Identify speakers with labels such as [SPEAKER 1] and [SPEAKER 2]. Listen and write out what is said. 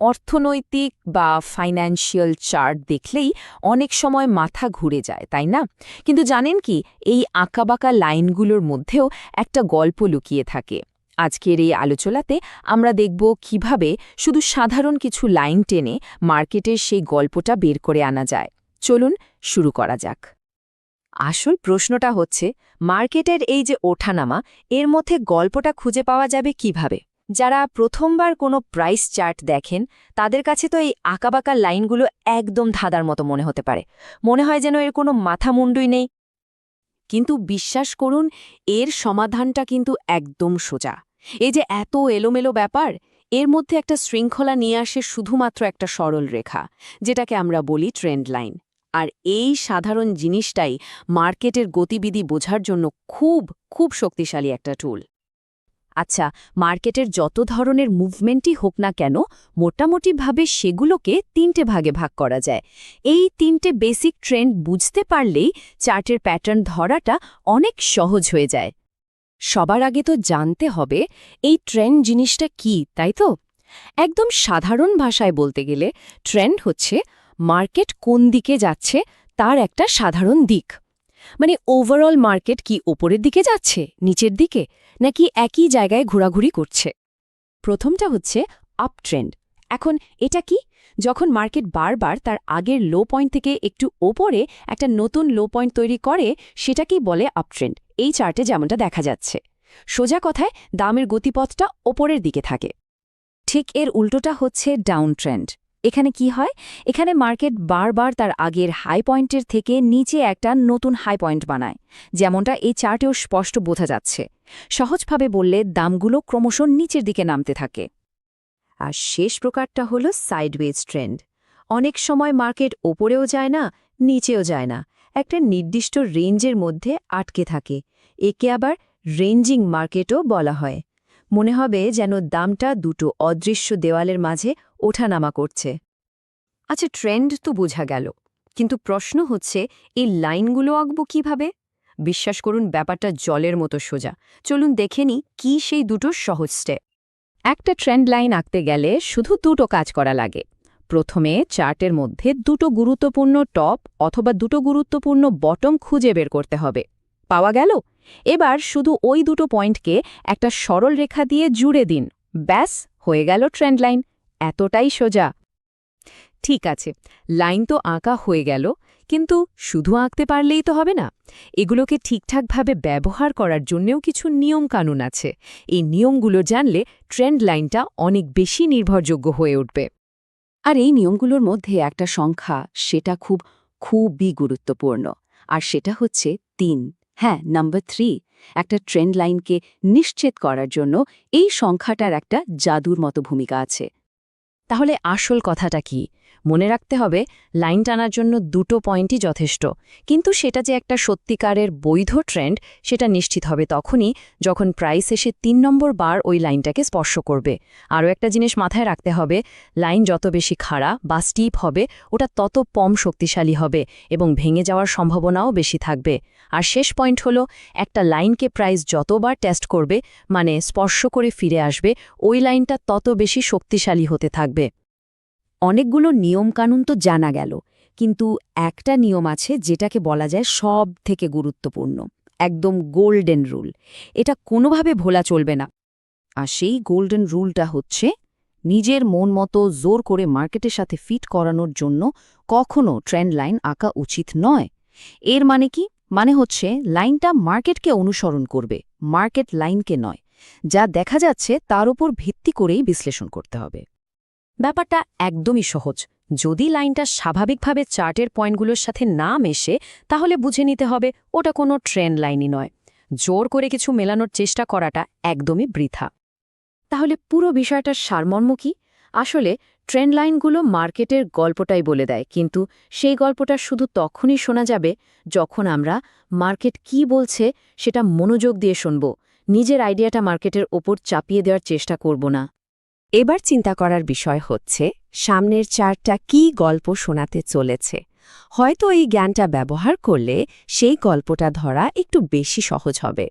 [SPEAKER 1] অর্থনৈতিক বা financial chart দেখলেই অনেক সময় মাথা ঘুরে যায়, তাই না? কিন্তু জানেন কি, এই আঁকাবাঁকা লাইনগুলোর মধ্যেও একটা গল্প লুকিয়ে থাকে। আজকের এই আলোচনাতে আমরা দেখব কীভাবে শুধু সাধারণ কিছু লাইন টেনে মার্কেটের সেই গল্পটা বের করে আনা যায়। চলুন শুরু করা যাক।
[SPEAKER 2] আসল প্রশ্নটা হচ্ছে, মার্কেটের এই যে ওঠানামা, এর মধ্যে গল্পটা খুঁজে পাওয়া যাবে কীভাবে? যারা প্রথমবার কোনো প্রাইস চার্ট দেখেন, তাদের কাছে তো এই আঁকাবাঁকা লাইনগুলো একদম ধাঁধার মতো মনে হতে পারে। মনে হয় যেন এর কোনো মাথা মুন্ডুই নেই।
[SPEAKER 1] কিন্তু বিশ্বাস করুন, এর সমাধানটা কিন্তু একদম সোজা। এই যে এত এলোমেলো ব্যাপার, এর মধ্যে একটা শৃঙ্খলা নিয়ে আসে শুধুমাত্র একটা সরল রেখা, যেটাকে আমরা বলি ট্রেন্ড লাইন আর এই সাধারণ জিনিসটাই মার্কেটের গতিবিধি বোঝার জন্য খুব খুব শক্তিশালী একটা টুল
[SPEAKER 2] আচ্ছা মার্কেটের যত ধরনের মুভমেন্টই হোক না কেন, মোটামুটিভাবে সেগুলোকে তিনটে ভাগে ভাগ করা যায়। এই তিনটে বেসিক ট্রেন্ড বুঝতে পারলেই চার্টের প্যাটার্ন ধরাটা অনেক সহজ হয়ে যায়। সবার আগে তো জানতে হবে, এই ট্রেন্ড জিনিসটা কি, তাই তো? একদম সাধারণ ভাষায় বলতে গেলে, ট্রেন্ড হচ্ছে মার্কেট কোন দিকে যাচ্ছে, তার একটা সাধারণ দিক। মানে ওভারঅল মার্কেট কি ওপরের দিকে যাচ্ছে, নিচের দিকে, নাকি একই জায়গায় ঘোরাঘুরি করছে? প্রথমটা হচ্ছে আপ ট্রেন্ড এখন এটা কি? যখন মার্কেট বারবার তার আগের লো পয়েন্ট থেকে একটু ওপরে একটা নতুন লো পয়েন্ট তৈরি করে, সেটাকেই বলে আপ ট্রেন্ড এই চার্টে যেমনটা দেখা যাচ্ছে। সোজা কথায় দামের গতিপথটা ওপরের দিকে থাকে। ঠিক এর উল্টোটা হচ্ছে ডাউন ট্রেন্ড এখানে কি হয়? এখানে মার্কেট বারবার তার আগের হাই পয়েন্টের থেকে নিচে একটা নতুন হাই পয়েন্ট বানায়। যেমনটা এই চার্টেও স্পষ্ট বোঝা যাচ্ছে। সহজভাবে বললে দামগুলো ক্রমশ নিচের দিকে নামতে থাকে। আর শেষ প্রকারটা হল সাইডওয়েজ ট্রেন্ড অনেক সময় মার্কেট ওপরেও যায় না, নিচেও যায় না। একটা নির্দিষ্ট রেঞ্জের মধ্যে আটকে থাকে। একে আবার রেঞ্জিং মার্কেটও বলা হয়। মনে হবে যেন দামটা দুটো অদৃশ্য দেওয়ালের মাঝে ওঠানামা করছে। আচ্ছা ট্রেন্ড তো বোঝা গেল। কিন্তু প্রশ্ন হচ্ছে, এই লাইনগুলো আঁকব কীভাবে? বিশ্বাস করুন, ব্যাপারটা জলের মতো সোজা। চলুন দেখে নি কি সেই দুটো সহজ স্টেপ একটা ট্রেন্ড লাইন আঁকতে গেলে শুধু দুটো কাজ করা লাগে। প্রথমে চার্টের মধ্যে দুটো গুরুত্বপূর্ণ টপ অথবা দুটো গুরুত্বপূর্ণ বটম খুঁজে বের করতে হবে। পাওয়া গেল? এবার শুধু ওই দুটো পয়েন্টকে একটা সরল রেখা দিয়ে জুড়ে দিন। ব্যাস, হয়ে গেল ট্রেন্ড লাইন। এতটাই সোজা। ঠিক আছে, লাইন তো আঁকা হয়ে গেল, কিন্তু শুধু আঁকতে পারলেই তো হবে না। এগুলোকে ঠিকঠাকভাবে ব্যবহার করার জন্যেও কিছু নিয়মকানুন আছে। এই নিয়মগুলো জানলে ট্রেন্ড লাইনটা অনেক বেশি নির্ভরযোগ্য হয়ে উঠবে। আর এই নিয়মগুলোর মধ্যে একটা সংখ্যা, সেটা খুব, খুবই গুরুত্বপূর্ণ। আর সেটা হচ্ছে তিন। হ্যাঁ নাম্বার থ্রি একটা ট্রেন্ড লাইনকে নিশ্চিত করার জন্য এই সংখ্যাটার একটা জাদুর মতো ভূমিকা আছে। তাহলে আসল কথাটা কি? মনে রাখতে হবে, লাইন টানার জন্য দুটো পয়েন্টই যথেষ্ট। কিন্তু সেটা যে একটা সত্যিকারের বৈধ ট্রেন্ড, সেটা নিশ্চিত হবে তখনই যখন প্রাইস এসে তিন নম্বর বার ওই লাইনটাকে স্পর্শ করবে। আরও একটা জিনিস মাথায় রাখতে হবে, লাইন যত বেশি খাড়া বা স্টিপ হবে, ওটা তত কম শক্তিশালী হবে এবং ভেঙে যাওয়ার সম্ভাবনাও বেশি থাকবে। আর শেষ পয়েন্ট হলো, একটা লাইনকে প্রাইস যতবার টেস্ট করবে মানে স্পর্শ করে ফিরে আসবে, ওই লাইনটা তত বেশি শক্তিশালী হতে থাকবে। অনেকগুলো নিয়মকানুন তো জানা গেল, কিন্তু একটা নিয়ম আছে যেটাকে বলা যায় সব থেকে গুরুত্বপূর্ণ, একদম গোল্ডেন রুল। এটা কোনোভাবে ভোলা চলবে না। আর সেই গোল্ডেন রুলটা হচ্ছে, নিজের মন মতো জোর করে মার্কেটের সাথে ফিট করানোর জন্য কখনো ট্রেন্ড লাইন আঁকা উচিত নয়। এর মানে কি? মানে হচ্ছে লাইনটা মার্কেটকে অনুসরণ করবে, মার্কেট লাইনকে নয়, যা দেখা যাচ্ছে তার উপর ভিত্তি করেই বিশ্লেষণ করতে হবে। ব্যাপারটা একদমই সহজ। যদি লাইনটা স্বাভাবিকভাবে চার্টের পয়েন্টগুলোর সাথে না মেশে, তাহলে বুঝে নিতে হবে ওটা কোনো ট্রেন্ড লাইনই নয়। জোর করে কিছু মেলানোর চেষ্টা করাটা একদমই বৃথা। তাহলে পুরো বিষয়টার সারমর্ম কি? আসলে ট্রেন্ড লাইনগুলো মার্কেটের গল্পটাই বলে দেয়, কিন্তু সেই গল্পটা শুধু তখনই শোনা যাবে যখন আমরা মার্কেট কি বলছে সেটা মনোযোগ দিয়ে শুনব। নিজের আইডিয়াটা মার্কেটের ওপর চাপিয়ে দেওয়ার চেষ্টা করব না। এবার চিন্তা করার বিষয় হচ্ছে, সামনের চারটা কি গল্প শোনাতে চলেছে। হয়তো এই জ্ঞানটা ব্যবহার করলে সেই গল্পটা ধরা একটু বেশি সহজ হবে।